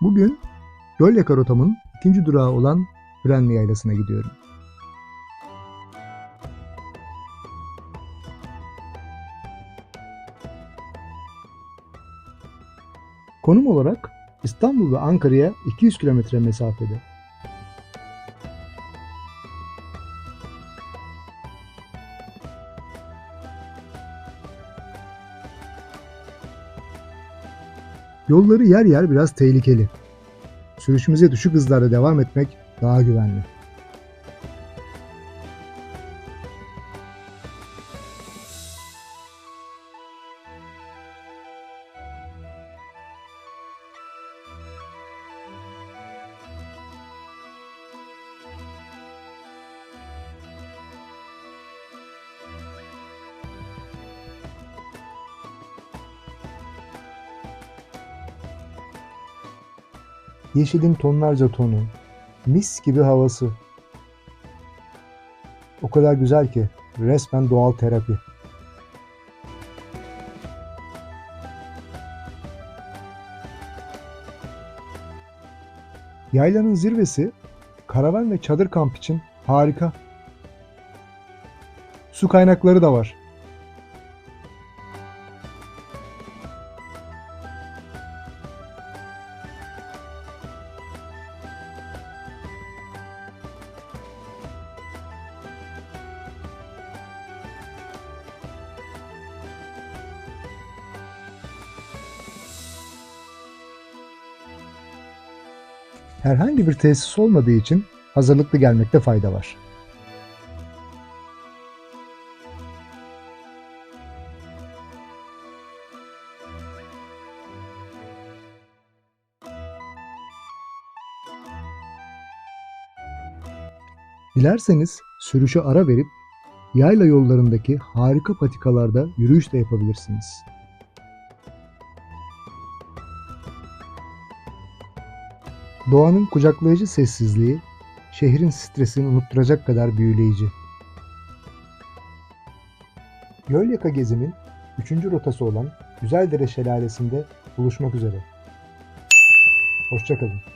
Bugün Gölyaka rotamın ikinci durağı olan Frenli Yaylası'na gidiyorum. Konum olarak İstanbul ve Ankara'ya 200 kilometre mesafede. Yolları yer yer biraz tehlikeli. Sürüşümüze düşük hızlarda devam etmek daha güvenli. Yeşilin tonlarca tonu, mis gibi havası. O kadar güzel ki resmen doğal terapi. Yaylanın zirvesi karavan ve çadır kamp için harika. Su kaynakları da var. Herhangi bir tesis olmadığı için hazırlıklı gelmekte fayda var. Dilerseniz sürüşe ara verip yayla yollarındaki harika patikalarda yürüyüş de yapabilirsiniz. Doğanın kucaklayıcı sessizliği şehrin stresini unutturacak kadar büyüleyici. Gölyaka gezimin 3. rotası olan Güzeldere Şelalesi'nde buluşmak üzere. Hoşçakalın.